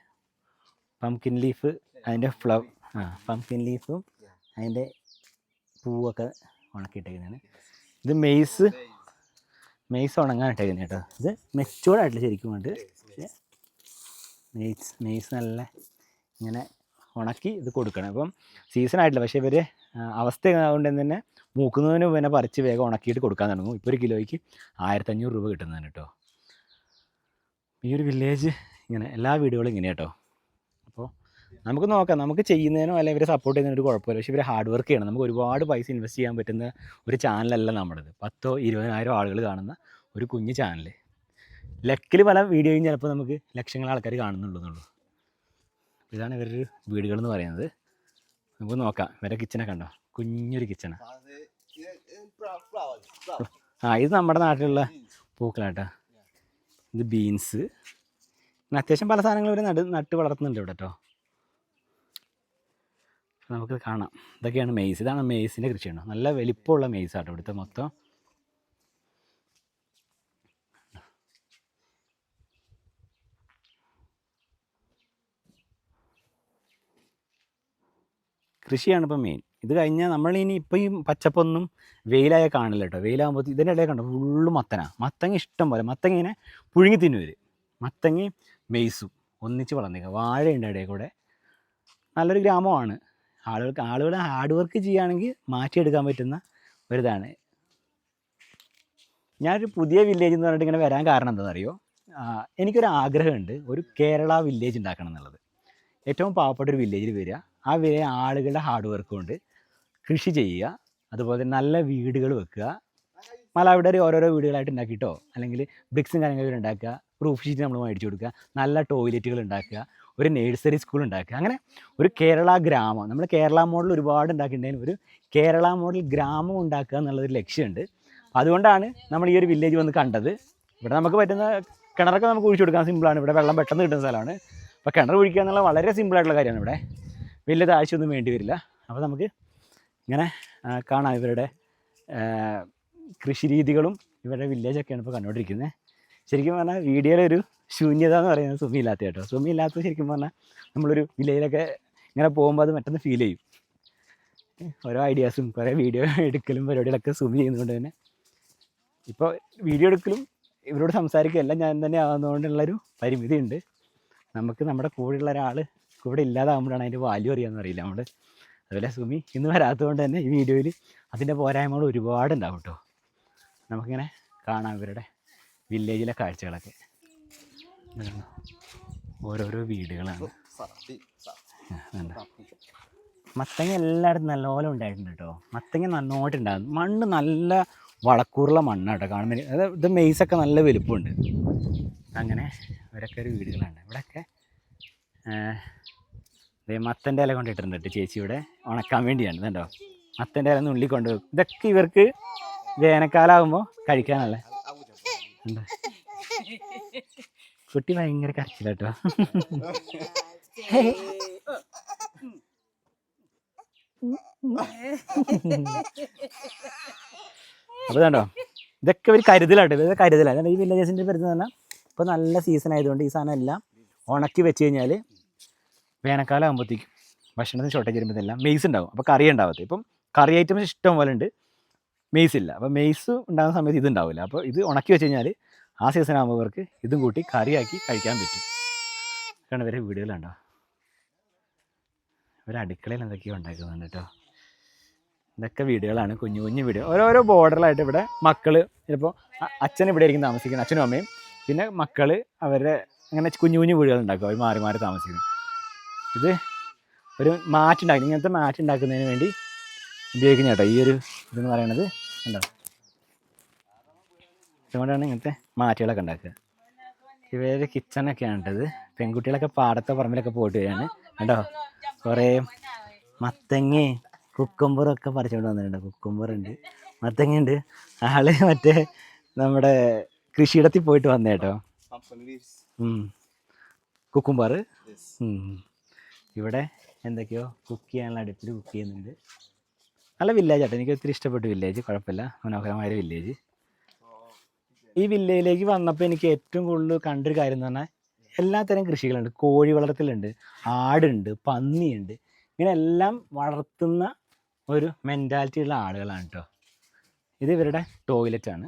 [SPEAKER 1] പംകിൻ ലീഫ് അതിന്റെ ഫ്ലവർ ആ പംകിൻ ലീഫും അതിന്റെ പൂവൊക്കെ ഉണക്കിയിട്ടേക്കുന്നതാണ്. ഇത് മെയ്സ് മെയ്സ് ഉണങ്ങാൻ ഇട്ടേക്കുന്നത് കേട്ടോ. ഇത് മെച്ചൂർഡായിട്ടുള്ള ശരിക്കും കൊണ്ട് മെയ്സ് മെയ്സ് നല്ല ഇങ്ങനെ ഉണക്കി ഇത് കൊടുക്കണം. ഇപ്പം സീസൺ ആയിട്ടില്ല. പക്ഷേ ഇവർ അവസ്ഥ കൊണ്ട് തന്നെ മൂക്കുന്നതിന് പിന്നെ പറിച്ച് വേഗം ഉണക്കിയിട്ട് കൊടുക്കാൻ തുടങ്ങും. ഇപ്പോൾ ഒരു കിലോയ്ക്ക് ആയിരത്തഞ്ഞൂറ് രൂപ കിട്ടുന്നതാണ് കേട്ടോ. ഈ ഒരു വില്ലേജ് ഇങ്ങനെ എല്ലാ വീടുകളും ഇങ്ങനെ കേട്ടോ. അപ്പോൾ നമുക്ക് നോക്കാം. നമുക്ക് ചെയ്യുന്നതിനോ അല്ലെങ്കിൽ ഇവരെ സപ്പോർട്ട് ചെയ്യുന്നതിനോ ഒരു കുഴപ്പമില്ല. പക്ഷേ ഇവർ ഹാർഡ് വർക്ക് ചെയ്യണം. നമുക്ക് ഒരുപാട് പൈസ ഇൻവെസ്റ്റ് ചെയ്യാൻ പറ്റുന്ന ഒരു ചാനലല്ല നമ്മുടേത്. പത്തോ ഇരുപതിനായിരം ആളുകൾ കാണുന്ന ഒരു കുഞ്ഞു ചാനൽ ലക്കിൽ പല വീഡിയോയും ചിലപ്പോൾ നമുക്ക് ലക്ഷങ്ങൾ ആൾക്കാർ കാണുന്നുള്ളൂ ഇതാണ് ഇവരുടെ വീടുകൾ എന്ന് പറയുന്നത്. നമുക്ക് നോക്കാം. ഇവരുടെ കിച്ചനൊക്കെ ഉണ്ടോ കുഞ്ഞൊരു കിച്ചണ. ആ. ഇത് നമ്മുടെ നാട്ടിലുള്ള പൂക്കളാട്ടാ. ഇത് ബീൻസ് പിന്നെ അത്യാവശ്യം പല സാധനങ്ങളും ഇവർ നട് നട്ട് വളർത്തുന്നുണ്ട് ഇവിടെ കേട്ടോ നമുക്ക് കാണാം. ഇതൊക്കെയാണ് മെയ്സ് ഇതാണ് മെയ്സിന്റെ കൃഷിയാണ്. നല്ല വലിപ്പമുള്ള മെയ്സ് ആട്ടോ ഇവിടുത്തെ മൊത്തം. കൃഷിയാണ് ഇപ്പം മെയിൻ ഇത് കഴിഞ്ഞാൽ നമ്മൾ ഇനി ഇപ്പം ഈ പച്ചപ്പൊന്നും വെയിലായ കാണില്ല കേട്ടോ വെയിലാകുമ്പോൾ ഇതിന്റെ ഇടയിൽ കണ്ടോ? ഫുള്ള് മത്തന. മത്തങ്ങ ഇഷ്ടം പോലെ. മത്തങ്ങ ഇങ്ങനെ പുഴുങ്ങി തിന്നുവര്. മത്തങ്ങി മെയ്സും ഒന്നിച്ച് വളർന്നേക്കുക വാഴയുണ്ട് ഇടയിൽ കൂടെ. നല്ലൊരു ഗ്രാമമാണ്. ആളുകൾക്ക് ആളുകൾ ഹാർഡ് വർക്ക് ചെയ്യുകയാണെങ്കിൽ മാറ്റിയെടുക്കാൻ പറ്റുന്ന ഒരിതാണ്. ഞാനൊരു പുതിയ വില്ലേജ് എന്ന് പറഞ്ഞിട്ട് ഇങ്ങനെ വരാൻ കാരണം എന്താണെന്ന് അറിയോ എനിക്കൊരു ആഗ്രഹമുണ്ട് ഒരു കേരള വില്ലേജ് ഉണ്ടാക്കണം എന്നുള്ളത്. ഏറ്റവും പാവപ്പെട്ട ഒരു വില്ലേജിൽ വരിക വില ആളുകളുടെ ഹാർഡ് വർക്ക് കൊണ്ട് കൃഷി ചെയ്യുക അതുപോലെ നല്ല വീടുകൾ വെക്കുക. മലവിടെ ഓരോരോ വീടുകളായിട്ട് ഉണ്ടാക്കിയിട്ടോ അല്ലെങ്കിൽ ബ്രിക്സും കാര്യങ്ങളൊക്കെ ഉണ്ടാക്കുക. പ്രൂഫ് ഷീറ്റ് നമ്മൾ മേടിച്ചു കൊടുക്കുക. നല്ല ടോയ്ലറ്റുകൾ ഉണ്ടാക്കുക. ഒരു നേഴ്സറി സ്കൂൾ ഉണ്ടാക്കുക. അങ്ങനെ ഒരു കേരള ഗ്രാമം. നമ്മൾ കേരള മോഡൽ ഒരുപാട് ഉണ്ടാക്കിയിട്ടുണ്ടെങ്കിലും ഒരു കേരള മോഡൽ ഗ്രാമം ഉണ്ടാക്കുക എന്നുള്ളൊരു ലക്ഷ്യമുണ്ട്. അതുകൊണ്ടാണ് നമ്മൾ ഈ ഒരു വില്ലേജ് വന്ന് കണ്ടത്. ഇവിടെ നമുക്ക് പറ്റുന്ന കിണറൊക്കെ നമുക്ക് ഒഴിച്ചു കൊടുക്കാൻ സിമ്പിളാണ് ഇവിടെ വെള്ളം പെട്ടെന്ന് കിട്ടുന്ന സ്ഥലമാണ്. അപ്പോൾ കിണർ കുഴിക്കുക എന്നുള്ള വളരെ സിമ്പിളായിട്ടുള്ള കാര്യമാണ് ഇവിടെ. വലിയ താഴ്ചയൊന്നും വേണ്ടി വരില്ല. അപ്പോൾ നമുക്ക് ഇങ്ങനെ കാണാം ഇവരുടെ കൃഷിരീതികളും കൃഷി രീതികളും ഇവരുടെ വില്ലേജൊക്കെയാണ് ഇപ്പോൾ കണ്ടുകൊണ്ടിരിക്കുന്നത് ശരിക്കും പറഞ്ഞാൽ വീഡിയോയിലെ ഒരു ശൂന്യത എന്ന് പറയുന്നത് സുമി ഇല്ലാത്ത കേട്ടോ. സുമി ഇല്ലാത്ത ശരിക്കും പറഞ്ഞാൽ നമ്മളൊരു വില്ലേജിലൊക്കെ ഇങ്ങനെ പോകുമ്പോൾ അത് മറ്റൊന്ന് ഫീൽ ചെയ്യും. ഓരോ ഐഡിയാസും കുറേ വീഡിയോ എടുക്കലും പരിപാടികളൊക്കെ സുമി ചെയ്യുന്നതുകൊണ്ട് തന്നെ. ഇപ്പോൾ വീഡിയോ എടുക്കലും ഇവരോട് സംസാരിക്കുക എല്ലാം ഞാൻ തന്നെ ആവുന്നതുകൊണ്ടുള്ളൊരു പരിമിതിയുണ്ട്. നമുക്ക് നമ്മുടെ കൂടെയുള്ള ഒരാൾ കൂടെ ഇല്ലാതാകുമ്പോഴാണ് അതിന്റെ വാല്യൂ അറിയാമെന്ന് അറിയില്ല. നമ്മൾ അതുപോലെ സുമി ഇന്ന് വരാത്തതുകൊണ്ട് തന്നെ ഈ വീഡിയോയിൽ അതിന്റെ പോരായ്മകൾ ഒരുപാട് ഉണ്ടാവും കേട്ടോ നമുക്കിങ്ങനെ കാണാം ഇവരുടെ വില്ലേജിലെ കാഴ്ചകളൊക്കെ. ഓരോരോ വീടുകളാണ്? മത്തങ്ങ എല്ലായിടത്തും നല്ലപോലെ ഉണ്ടായിട്ടുണ്ട് കേട്ടോ മത്തങ്ങ നന്നോട്ടുണ്ടാകും മണ്ണ് നല്ല വളക്കൂറുള്ള മണ്ണാണ് കേട്ടോ കാണുമ്പോൾ അതായത് ഇത് മെയ്സൊക്കെ നല്ല വലുപ്പമുണ്ട്. അങ്ങനെ ഇവരൊക്കെ ഒരു വീടുകളാണ്. ഇവിടെയൊക്കെ മത്തന്റെ ഇല കൊണ്ടിട്ടുണ്ട് കേട്ടോ ചേച്ചി ഇവിടെ ഉണക്കാൻ വേണ്ടിയാണ്. ഇതുണ്ടോ മത്തന്റെ ഇല നുള്ളി കൊണ്ടുപോകും ഇതൊക്കെ ഇവർക്ക് വേനൽക്കാലാകുമ്പോൾ കഴിക്കാനല്ലേ? കുട്ടി ഭയങ്കര കരച്ചിലാട്ടോ അപ്പോൾ ഇതുണ്ടോ ഇതൊക്കെ ഒരു കരുതലാട്ടോ ഇതൊക്കെ കരുതലാണ് ഈ വില്ലേജസിന്റെ പരിധി പറഞ്ഞാൽ ഇപ്പോൾ നല്ല സീസൺ ആയതുകൊണ്ട് ഈ സാധനം എല്ലാം ഉണക്കി വെച്ച് കഴിഞ്ഞാൽ വേനൽക്കാലം ആകുമ്പോഴത്തേക്കും ഭക്ഷണത്തിന് ഷോർട്ടേജ് വരുമ്പോഴത്തെല്ലാം മെയ്സ് ഉണ്ടാവും. അപ്പോൾ കറി ഉണ്ടാവത്തെ. ഇപ്പം കറി ഐറ്റംസ് ഇഷ്ടം പോലെ ഉണ്ട്. മെയ്സ് ഇല്ല. അപ്പോൾ മെയ്സ് ഉണ്ടാകുന്ന സമയത്ത് ഇത് ഉണ്ടാവില്ല അപ്പോൾ ഇത് ഉണക്കി വെച്ച് കഴിഞ്ഞാൽ ആ സീസൺ ആകുമ്പോൾ ഇവർക്ക് ഇതും കൂട്ടി കറിയാക്കി കഴിക്കാൻ പറ്റും. കാരണം ഇവരെ വീടുകളുണ്ടോ ഇവർ അടുക്കളയിൽ എന്തൊക്കെയോ ഉണ്ടാക്കുന്നുണ്ട് കേട്ടോ. ഇതൊക്കെ വീടുകളാണ് കുഞ്ഞു കുഞ്ഞു വീടുകൾ ഓരോരോ ബോർഡറിലായിട്ട് ഇവിടെ മക്കൾ ചിലപ്പോൾ അച്ഛൻ ഇവിടെ ആയിരിക്കും താമസിക്കുന്നത്. അച്ഛനും അമ്മയും. പിന്നെ മക്കൾ അവരുടെ അങ്ങനെ കുഞ്ഞു കുഞ്ഞു വീടുകൾ ഉണ്ടാക്കും. അവർ മാറി മാറി താമസിക്കുന്നത് ഇത് ഒരു മാറ്റുണ്ടാക്കി ഇങ്ങനത്തെ മാറ്റ് ഉണ്ടാക്കുന്നതിന് വേണ്ടി ഉപയോഗിക്കുന്ന കേട്ടോ. ഈ ഒരു ഇതെന്ന് പറയണത് ഉണ്ടോ അതുകൊണ്ടാണ് ഇങ്ങനത്തെ മാറ്റുകളൊക്കെ ഉണ്ടാക്കുക. ഇവരുടെ കിച്ചണൊക്കെയാണ് ഉണ്ടത് പെൺകുട്ടികളൊക്കെ പാടത്തെ പറമ്പിലൊക്കെ പോയിട്ട് വരികയാണ്. കേട്ടോ കുറേ മത്തങ്ങ കുക്കുംബറൊക്കെ പറിച്ചുകൊണ്ട് വന്നിട്ടുണ്ട്. കുക്കുംബർ ഉണ്ട്. മത്തങ്ങ ഉണ്ട്. ആൾ മറ്റേ നമ്മുടെ കൃഷിയിടത്തിൽ പോയിട്ട്
[SPEAKER 2] വന്നേട്ടോ.
[SPEAKER 1] കുക്കുംബർ. ഇവിടെ എന്തൊക്കെയോ കുക്ക് ചെയ്യാനുള്ള അടുപ്പിൽ കുക്ക് ചെയ്യുന്നുണ്ട്. നല്ല വില്ലേജ് ആട്ടോ. എനിക്ക് ഒത്തിരി ഇഷ്ടപ്പെട്ട വില്ലേജ് കുഴപ്പമില്ല. മനോഹരമായ വില്ലേജ് ഈ വില്ലേജിലേക്ക് വന്നപ്പോൾ എനിക്ക് ഏറ്റവും കൂടുതൽ കണ്ടൊരു കാര്യം എന്ന് പറഞ്ഞാൽ എല്ലാത്തരം കൃഷികളുണ്ട്. കോഴി വളർത്തലുണ്ട് ആടുണ്ട് പന്നിയുണ്ട്. ഇങ്ങനെ എല്ലാം വളർത്തുന്ന ഒരു മെന്റാലിറ്റി ഉള്ള ആളുകളാണ് കേട്ടോ ഇത് ഇവരുടെ ടോയ്ലറ്റാണ്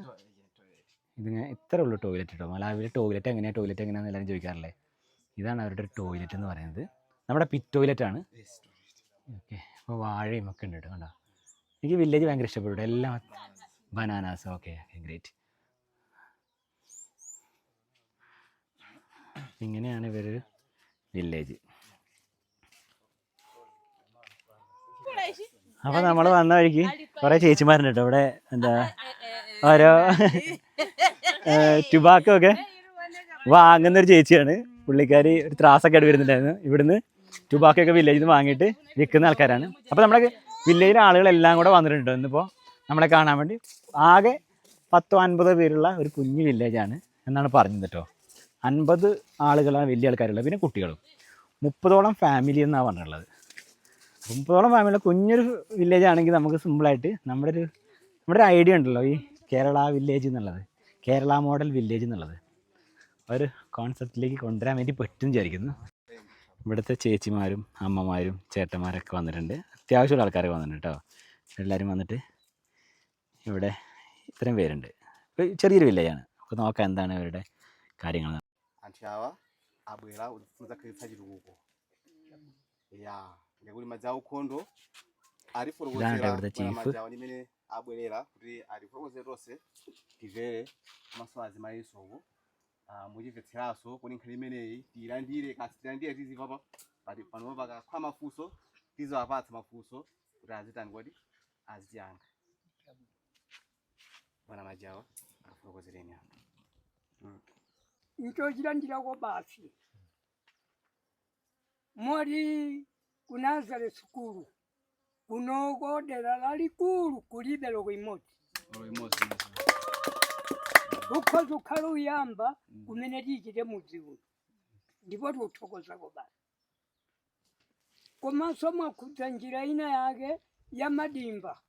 [SPEAKER 1] ഇതിങ്ങനെ ഇത്ര ഉള്ളൂ ടോയ്ലറ്റ് കേട്ടോ മലാവിലെ ടോയ്ലറ്റ് എങ്ങനെയാണ് ടോയ്ലറ്റ് എങ്ങനെയാണെന്ന് എല്ലാവരും ചോദിക്കാറില്ലേ? ഇതാണ് അവരുടെ ടോയ്ലറ്റ് എന്ന് പറയുന്നത്. നമ്മുടെ പിറ്റ് ടോയ്ലറ്റ് ആണ്.
[SPEAKER 2] This.
[SPEAKER 1] ഓക്കെ അപ്പോൾ വാഴയും ഒക്കെ ഉണ്ട് കേട്ടോ കണ്ടോ? എനിക്ക് വില്ലേജ് ഭയങ്കര ഇഷ്ടപ്പെട്ടു. എല്ലാം ബനാനാസ് ഓക്കെ ഓക്കെ ഗ്രേറ്റ് ഇങ്ങനെയാണ് ഇവർ വില്ലേജ് അപ്പൊ നമ്മൾ വന്ന വഴിക്ക് കുറേ ചേച്ചിമാരുണ്ട് കേട്ടോ. ഇവിടെ എന്താ ഓരോ ടുബാക്കോ ഒക്കെ വാങ്ങുന്ന ഒരു ചേച്ചിയാണ്. പുള്ളിക്കാരി ഒരു ത്രാസൊക്കെ ആയിട്ട് വരുന്നുണ്ടായിരുന്നു ഇവിടുന്ന് ടുബാക്കോ ഒക്കെ വില്ലേജിൽ നിന്ന് വാങ്ങിയിട്ട് വിൽക്കുന്ന ആൾക്കാരാണ്. അപ്പോൾ നമ്മുടെ വില്ലേജിലെ ആളുകളെല്ലാം കൂടെ വന്നിട്ടുണ്ട്. ഇന്നിപ്പോൾ നമ്മളെ കാണാൻ വേണ്ടി ആകെ പത്തോ അൻപതോ പേരുള്ള ഒരു കുഞ്ഞു വില്ലേജാണ് എന്നാണ് പറഞ്ഞത് കേട്ടോ അൻപത് ആളുകളാണ് വലിയ ആൾക്കാരുള്ളത്. പിന്നെ കുട്ടികളും. മുപ്പതോളം ഫാമിലി എന്നാണ് പറഞ്ഞിട്ടുള്ളത്. മുപ്പതോളം ഫാമിലി കുഞ്ഞൊരു വില്ലേജ് ആണെങ്കിൽ നമുക്ക് സിമ്പിളായിട്ട് നമ്മുടെ ഒരു നമ്മുടെ ഒരു ഐഡിയ ഉണ്ടല്ലോ ഈ കേരള വില്ലേജ് എന്നുള്ളത്. കേരള മോഡൽ വില്ലേജ് എന്നുള്ളത്. ഒരു കോൺസെപ്റ്റിലേക്ക് കൊണ്ടുവരാൻ വേണ്ടി പറ്റും വിചാരിക്കുന്നു. ഇവിടുത്തെ ചേച്ചിമാരും അമ്മമാരും ചേട്ടന്മാരൊക്കെ വന്നിട്ടുണ്ട്. അത്യാവശ്യമുള്ള ആൾക്കാർ വന്നിട്ടുണ്ട് കേട്ടോ എല്ലാവരും വന്നിട്ട് ഇവിടെ ഇത്രയും പേരുണ്ട്. ചെറിയൊരു വില്ലേജാണ് അപ്പോൾ നോക്കാം എന്താണ് അവരുടെ കാര്യങ്ങൾ.
[SPEAKER 2] ഇവിടുത്തെ ചീഫ് അബുലേറ muchimvetseranso kuti nkhali imeneyi tiyilandire kasi tilandire tiziva pa. Pati panopa pakakhala mafunso tizawapatsa mafunso kuti azitani kodi azitiyankha bwana majawa akafotokozereni apa
[SPEAKER 3] nchochilandirako basi. Moti ku nazare sukulu. Kunoko dera lalikulu kulibe loko ukhoze ukhale uyihamba kumele mm. liyikile muzi uno. Ndivoti uthokoza kobani komaso mwakhutha njira ina yake yamadimba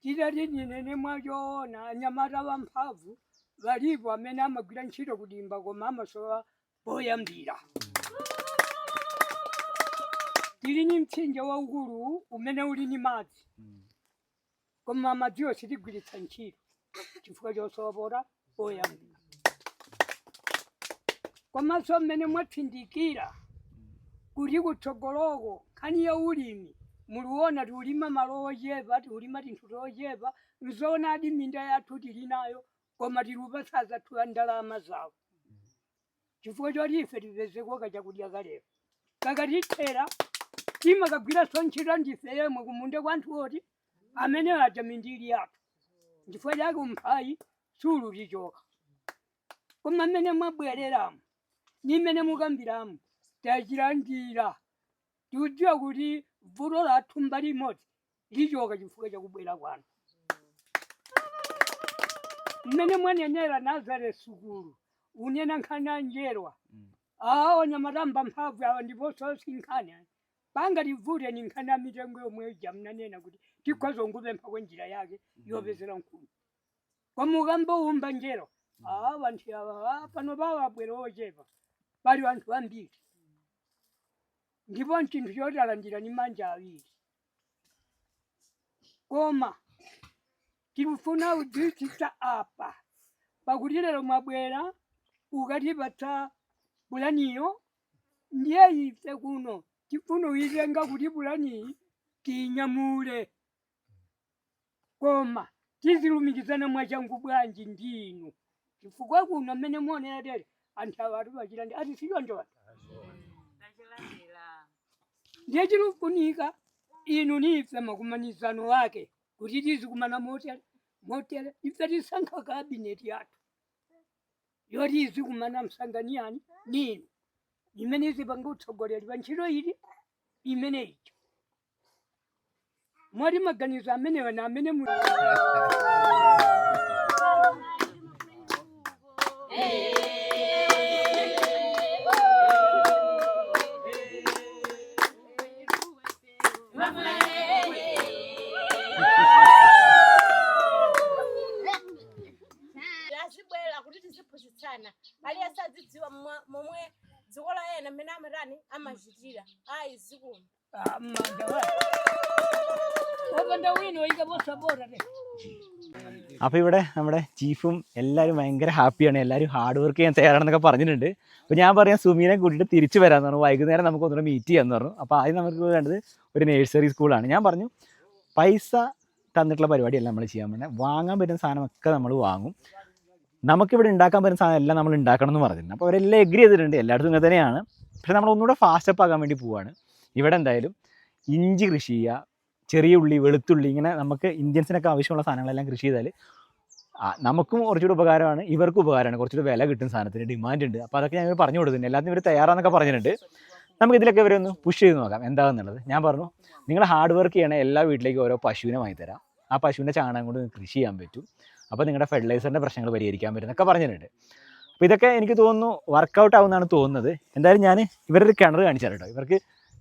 [SPEAKER 3] njira mm. linyenene mwajoona anyamata vamphavu valivo amene amagwira ntchito kudimba koma amasowa boyambira tili ni mtsinje waukulu umene uli ni madzi. Mm. Koma madziwo sitigwiritsa ntchito chifukwa chosowapota boyambira komanso mmene mwatsindikira kuti kutsogoloko nkhani ya ulimi. Muliona tiulima malo ochepa tiulima tinthu tochepa nzoona adi minda yathu tili nayo koma tilupatsaza thuwa ndalama zawo chifukwa choti ife tipezeko chakudya kalepo kakatithera timakagwiranso ntchito ndife yemwe kumunda kwa anthu oti amene aja mindili yathu chifukwa chake umphayi sululichoka koma mmene mwabwereramo ni mmene mukambiramo tachilandira tikudziwa kuti vuto la thumba limodzi lichoka chifukwa chakubwera kwanu. Mmene mwanenera nazare sukulu unena nkhani anjerwa awo nyamatamba mphamvu awa ndiponso sinkhani panga livute ni nkhani ya mitengo yomwe ija mnanena kuti tikhwazongupempha kungupempha kwa njira yake yopezera nkhuni Wamugamba owumba njero mm. avantu ava pano vavabwera wocheva vari vantu wambiri ndipo nchintu chotalandira ni manja aviri koma tirifuna udzidzisa apa. Pakuti lero mwabwera ukatipatsa bulaniyo ndiye ife kuno tifuna uyitenga kuti pulaniyi tinyamule. Koma tizilumikizana mwachangu bwanji ndinu. Chifukwa kuno mmene muonera tere anthu awa atipachirandi ati sichonjoni ndiye chikufunika inu nife makumanizano wake kuti tizikumana motere motere ife tisankha kabineti yathu. Yoti izikumana msanganiyani ninu. Imene izipanga utsogoleri pa ntchito ili imene icho mwari maganirira amene vana amene mu
[SPEAKER 4] lazibwera kuti tiziphunzitsana. Pali asadzidziwa momwe dziko la ena mmene amatani amachitira ayi
[SPEAKER 3] zikuma. Te
[SPEAKER 1] അപ്പോൾ ഇവിടെ നമ്മുടെ ചീഫും എല്ലാവരും ഭയങ്കര ഹാപ്പിയാണ്. എല്ലാവരും hard work ചെയ്യാൻ തയ്യാറാണെന്നൊക്കെ പറഞ്ഞിട്ടുണ്ട്. അപ്പോൾ ഞാൻ പറയാം സുമീനെ കൂട്ടിയിട്ട് തിരിച്ചു വരാമെന്ന് പറഞ്ഞു. വൈകുന്നേരം നമുക്ക് ഒന്നുകൂടെ മീറ്റ് ചെയ്യാമെന്ന് പറഞ്ഞു. അപ്പോൾ ആദ്യം നമുക്ക് വേണ്ടത് ഒരു നേഴ്സറി സ്കൂളാണ് ഞാൻ പറഞ്ഞു പൈസ തന്നിട്ടുള്ള പരിപാടിയല്ല നമ്മൾ ചെയ്യാൻ പറ്റുന്നത് വാങ്ങാൻ പറ്റുന്ന സാധനമൊക്കെ നമ്മൾ വാങ്ങും. നമുക്കിവിടെ ഉണ്ടാക്കാൻ പറ്റുന്ന സാധനം എല്ലാം നമ്മൾ ഉണ്ടാക്കണം എന്ന് പറഞ്ഞിട്ടുണ്ട് അപ്പോൾ അവരെല്ലാം എഗ്രി ചെയ്തിട്ടുണ്ട്. എല്ലായിടത്തും ഇങ്ങനെ തന്നെയാണ്. പക്ഷേ നമ്മൾ ഒന്നുകൂടെ ഫാസ്റ്റപ്പ് ആക്കാൻ വേണ്ടി പോവുകയാണ് ഇവിടെ എന്തായാലും ഇഞ്ചി കൃഷി ചെയ്യുക ചെറിയ ഉള്ളി വെളുത്തുള്ളി ഇങ്ങനെ നമുക്ക് ഇന്ത്യൻസിനൊക്കെ ആവശ്യമുള്ള സാധനങ്ങളെല്ലാം കൃഷി ചെയ്താൽ നമുക്കും കുറച്ചുകൂടി ഉപകാരമാണ്. ഇവർക്കും ഉപകാരമാണ്. കുറച്ചുകൂടി വില കിട്ടുന്ന സാധനത്തിന് ഡിമാൻഡ് ഉണ്ട്. അപ്പോൾ അതൊക്കെ ഞാൻ പറഞ്ഞു കൊടുത്തിട്ടുണ്ട്. എല്ലാത്തിനും ഇവർ തയ്യാറാന്നൊക്കെ പറഞ്ഞിട്ടുണ്ട്. നമുക്ക് ഇതിലൊക്കെ ഇവരെ ഒന്ന് പുഷ് ചെയ്ത് നോക്കാം. എന്താണെന്നുള്ളത് ഞാൻ പറഞ്ഞു നിങ്ങൾ ഹാർഡ് വർക്ക് ചെയ്യണ എല്ലാ വീട്ടിലേക്കും ഓരോ പശുവിനെ വാങ്ങി തരാം ആ പശുവിന്റെ ചാണകം കൊണ്ട് കൃഷി ചെയ്യാൻ പറ്റും. അപ്പോൾ നിങ്ങളുടെ ഫെർട്ടിലൈസറിന്റെ പ്രശ്നങ്ങൾ പരിഹരിക്കാൻ പറ്റും എന്നൊക്കെ പറഞ്ഞിട്ടുണ്ട്. അപ്പോൾ ഇതൊക്കെ എനിക്ക് തോന്നുന്നു വർക്കൗട്ട് ആവുമെന്നാണ് തോന്നുന്നത്. എന്തായാലും ഞാൻ ഇവരൊരു കിണർ കാണിച്ചു ഇവർക്ക്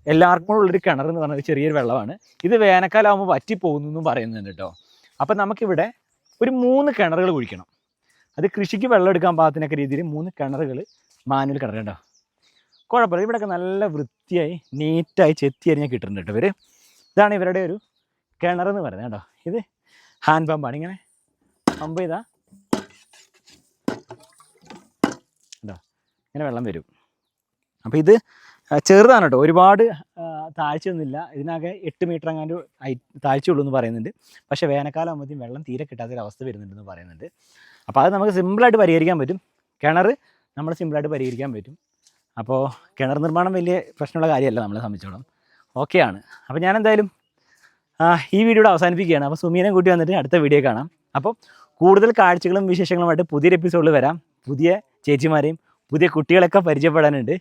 [SPEAKER 1] എല്ലാവർക്കും ഉള്ളൊരു കിണർ എന്ന് പറഞ്ഞാൽ ഒരു ചെറിയൊരു വെള്ളമാണ്. ഇത് വേനൽക്കാലാവുമ്പോൾ വറ്റി വറ്റിപ്പോകുന്നു എന്നും പറയുന്നുണ്ട് കേട്ടോ. അപ്പം നമുക്കിവിടെ ഒരു മൂന്ന് കിണറുകൾ കുഴിക്കണം. അത് കൃഷിക്ക് വെള്ളം എടുക്കാൻ പാകത്തിനൊക്കെ രീതിയിൽ മൂന്ന് കിണറുകൾ മാനുവൽ കിണർ കേട്ടോ കുഴപ്പമില്ല. ഇവിടെയൊക്കെ നല്ല വൃത്തിയായി നീറ്റായി ചെത്തി അരിഞ്ഞാൽ കിട്ടുന്നുണ്ട് കേട്ടോ ഇവർ ഇതാണ് ഇവരുടെ ഒരു കിണർ എന്ന് പറയുന്നത് കേട്ടോ. ഇത് ഹാൻഡ് പമ്പാണ്. ഇങ്ങനെ പമ്പ് ചെയ്താൽ എന്താ ഇങ്ങനെ വെള്ളം വരും. അപ്പോൾ ഇത് ചെറുതാണ് കേട്ടോ ഒരുപാട് താഴ്ചയൊന്നുമില്ല. ഇതിനകെ എട്ട് മീറ്റർ എങ്ങാണ്ട് താഴ്ചയുള്ളൂ എന്ന് പറയുന്നുണ്ട്. പക്ഷേ വേനൽക്കാലം ആകുമ്പോഴത്തേക്കും വെള്ളം തീരെ കിട്ടാത്തൊരു അവസ്ഥ വരുന്നുണ്ടെന്ന് പറയുന്നുണ്ട്. അപ്പോൾ അത് നമുക്ക് സിമ്പിളായിട്ട് പരിഹരിക്കാൻ പറ്റും. കിണർ നമ്മൾ സിമ്പിളായിട്ട് പരിഹരിക്കാൻ പറ്റും. അപ്പോൾ കിണർ നിർമ്മാണം വലിയ പ്രശ്നമുള്ള കാര്യമല്ല നമ്മളെ സംബന്ധിച്ചോളം. ഓക്കെയാണ് അപ്പോൾ ഞാൻ എന്തായാലും ഈ വീഡിയോ അവസാനിപ്പിക്കുകയാണ്. അപ്പോൾ സുമീനെ കൂട്ടി വന്നിട്ട് അടുത്ത വീഡിയോ കാണാം. അപ്പോൾ കൂടുതൽ കാഴ്ചകളും വിശേഷങ്ങളുമായിട്ട് പുതിയൊരു എപ്പിസോഡിൽ വരാം. പുതിയ ചേച്ചിമാരെയും പുതിയ കുട്ടികളൊക്കെ പരിചയപ്പെടാനുണ്ട്.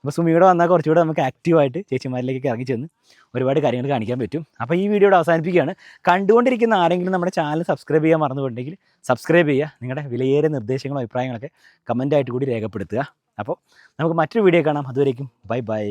[SPEAKER 1] അപ്പോൾ സുമിയുടെ വന്നാൽ കുറച്ചുകൂടെ നമുക്ക് ആക്റ്റീവായിട്ട് ചേച്ചിമാരിലേക്ക് ഇറങ്ങി ചെന്ന് ഒരുപാട് കാര്യങ്ങൾ കാണിക്കാൻ പറ്റും. അപ്പോൾ ഈ വീഡിയോയുടെ അവസാനിപ്പിക്കുകയാണ്. കണ്ടുകൊണ്ടിരിക്കുന്ന ആരെങ്കിലും നമ്മുടെ ചാനൽ സബ്സ്ക്രൈബ് ചെയ്യാൻ മറന്നുപോയിട്ടുണ്ടെങ്കിൽ സബ്സ്ക്രൈബ് ചെയ്യുക. നിങ്ങളുടെ വിലയേറിയ നിർദ്ദേശങ്ങളും അഭിപ്രായങ്ങളൊക്കെ കമന്റായിട്ട് കൂടി രേഖപ്പെടുത്തുക. അപ്പോൾ നമുക്ക് മറ്റൊരു വീഡിയോ കാണാം. അതുവരേക്കും ബൈ ബൈ